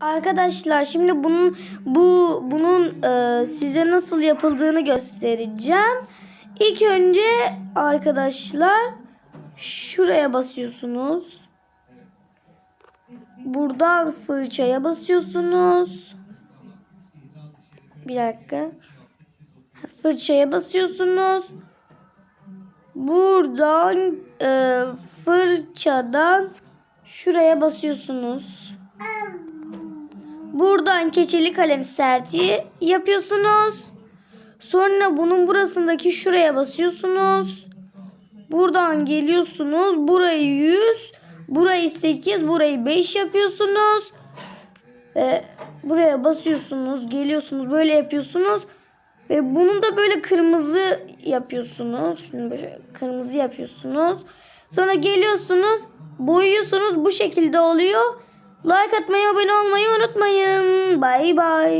Arkadaşlar şimdi bunun bu bunun e, size nasıl yapıldığını göstereceğim. İlk önce arkadaşlar şuraya basıyorsunuz. Buradan fırçaya basıyorsunuz. Bir dakika. Fırçaya basıyorsunuz. Buradan e, fırçadan şuraya basıyorsunuz. Buradan keçeli kalem serti yapıyorsunuz. Sonra bunun burasındaki şuraya basıyorsunuz. Buradan geliyorsunuz. Burayı 100, burayı 8, burayı 5 yapıyorsunuz. Ve buraya basıyorsunuz, geliyorsunuz, böyle yapıyorsunuz. Ve bunu da böyle kırmızı yapıyorsunuz. Şunu böyle kırmızı yapıyorsunuz. Sonra geliyorsunuz, boyuyorsunuz. Bu şekilde oluyor. Like atmayı, abone olmayı unutmayın. bye bye